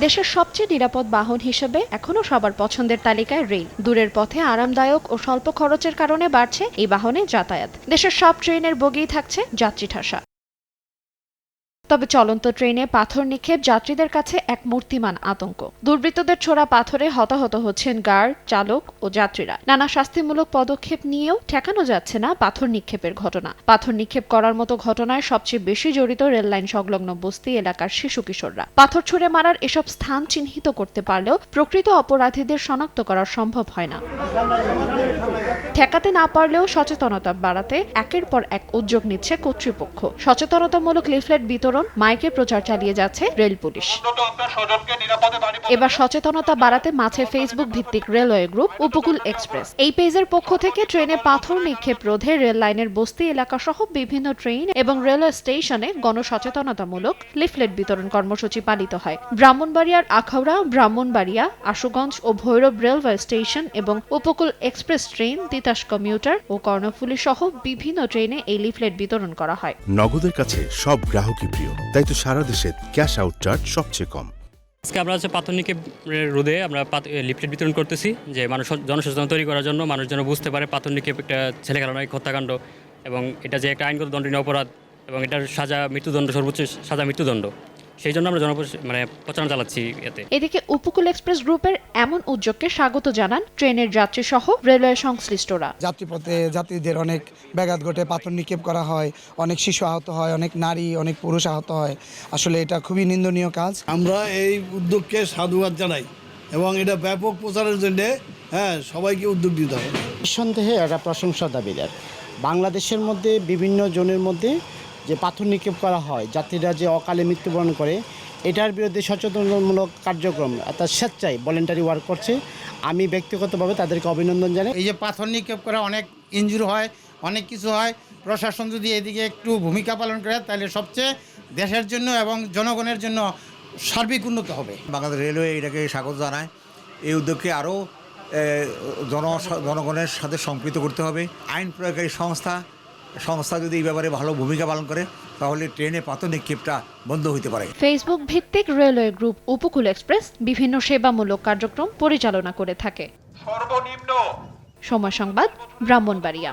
দেশের সবচেয়ে নিরাপদ বাহন হিসেবে এখনও সবার পছন্দের তালিকায় রেল। দূরের পথে আরামদায়ক ও স্বল্প খরচের কারণে বাড়ছে এই বাহনে যাতায়াত। দেশের সব ট্রেনের বগেই থাকছে যাত্রী ঠাসা। তবে চলন্ত ট্রেনে পাথর নিক্ষেপ যাত্রীদের কাছে এক মূর্তিমান আতঙ্ক। দুর্বৃত্তদের ছোড়া পাথরে হতাহত হচ্ছেন গার্ড চালক ও যাত্রীরা। নানা শাস্তিমূলক পদক্ষেপ নিয়েও ঠেকানো যাচ্ছে না পাথর নিক্ষেপের ঘটনা। পাথর নিক্ষেপ করার মতো ঘটনায় সবচেয়ে বেশি জড়িত রেললাইন সংলগ্ন বস্তি এলাকার শিশু কিশোররা। পাথর ছুঁড়ে মারার এসব স্থান চিহ্নিত করতে পারলেও প্রকৃত অপরাধীদের শনাক্ত করা সম্ভব হয় না। ঠেকাতে না পারলেও সচেতনতা বাড়াতে একের পর এক উদ্যোগ নিচ্ছে কর্তৃপক্ষ। সচেতনতামূলক লিফলেট বিতরণ মাইকে প্রচার চালিয়ে যাচ্ছে রেল পুলিশ। এবার সচেতনতা বাড়াতে মাঝে ফেসবুক ভিত্তিক রেলওয়ে গ্রুপ উপকূল এক্সপ্রেস। এই পেজের পক্ষ থেকে ট্রেনে পাথর নিক্ষেপ রোধে রেল লাইনের বস্তি এলাকা সহ বিভিন্ন ট্রেন এবং রেলওয়ে স্টেশনে গণসচেতনতামূলক লিফলেট বিতরণ কর্মসূচি পালিত হয়। ব্রাহ্মণবাড়িয়ার আখাউড়া, ব্রাহ্মণবাড়িয়া, আশুগঞ্জ ও ভৈরব রেলওয়ে স্টেশন এবং Upakul express train, Titas commuter ও কর্ণফুলী সহ বিভিন্ন ট্রেনে এই লিফলেট বিতরণ করা হয়। নগদের কাছে সব গ্রাহকই প্রিয় তাই তো সারা দেশে ক্যাশ আউট চার্জ সবচেয়ে কম। আজকে আমরা হচ্ছে পাথরনিকে রোদে আমরা লিফলেট বিতরণ করতেছি, যে মানুষ জনসচেতন তৈরি করার জন্য মানুষ যেন বুঝতে পারে পাথরনিকে একটা ছেলে খেলা নয়, হত্যাকাণ্ড, এবং এটা যে একটা আইনগত দণ্ডনীয় অপরাধ, এবং এটার সাজা মৃত্যুদণ্ড, সর্বোচ্চ সাজা মৃত্যুদণ্ড। সেই জন্য আমরা জন মানে প্রচারণা চালাচ্ছি এতে। এদিকে উপকূল এক্সপ্রেস গ্রুপের এমন উদ্যোগকে স্বাগত জানান ট্রেনের যাত্রী সহ রেলওয়ে সংশ্লিষ্টরা। যাত্রীপথে যাত্রীদের অনেক ব্যাঘাত ঘটে পাথর নিক্ষেপ করা হয় অনেক শিশু আহত হয় অনেক নারী অনেক পুরুষ আহত হয়। আসলে এটা খুবই নিন্দনীয় কাজ। আমরা এই উদ্যোগকে সাধুবাদ জানাই এবং এটা ব্যাপক প্রচারের জন্য হ্যাঁ সবাইকে উদ্যোগ দিতে হবে। নিঃসন্দেহে এটা প্রশংসা দাবিদার। বাংলাদেশের মধ্যে বিভিন্ন জনের মধ্যে যে পাথর নিক্ষেপ করা হয় যাত্রীরা যে অকালে মৃত্যুবরণ করে এটার বিরুদ্ধে সচেতনমূলক কার্যক্রম অর্থাৎ স্বেচ্ছায় ভলেন্টারি ওয়ার্ক করছে। আমি ব্যক্তিগতভাবে তাদেরকে অভিনন্দন জানাই। এই যে পাথর নিক্ষেপ করে অনেক ইনজুর হয় অনেক কিছু হয় প্রশাসন যদি এদিকে একটু ভূমিকা পালন করে তাহলে সবচেয়ে দেশের জন্য এবং জনগণের জন্য সার্বিক উন্নত হবে। বাংলাদেশ রেলওয়ে এটাকে স্বাগত জানায়। এই উদ্যোগকে আরও জন জনগণের সাথে সম্পৃক্ত করতে হবে। আইন প্রয়োগকারী সংস্থা সংস্থা যদি এই ব্যাপারে ভালো ভূমিকা পালন করে তাহলে ট্রেনে পাতন নিক্ষেপটা বন্ধ হতে পারে। ফেসবুক ভিত্তিক রেলওয়ে গ্রুপ উপকূল এক্সপ্রেস বিভিন্ন সেবামূলক কার্যক্রম পরিচালনা করে থাকে। সর্বনিম্ন সময় সংবাদ ব্রাহ্মণবাড়িয়া।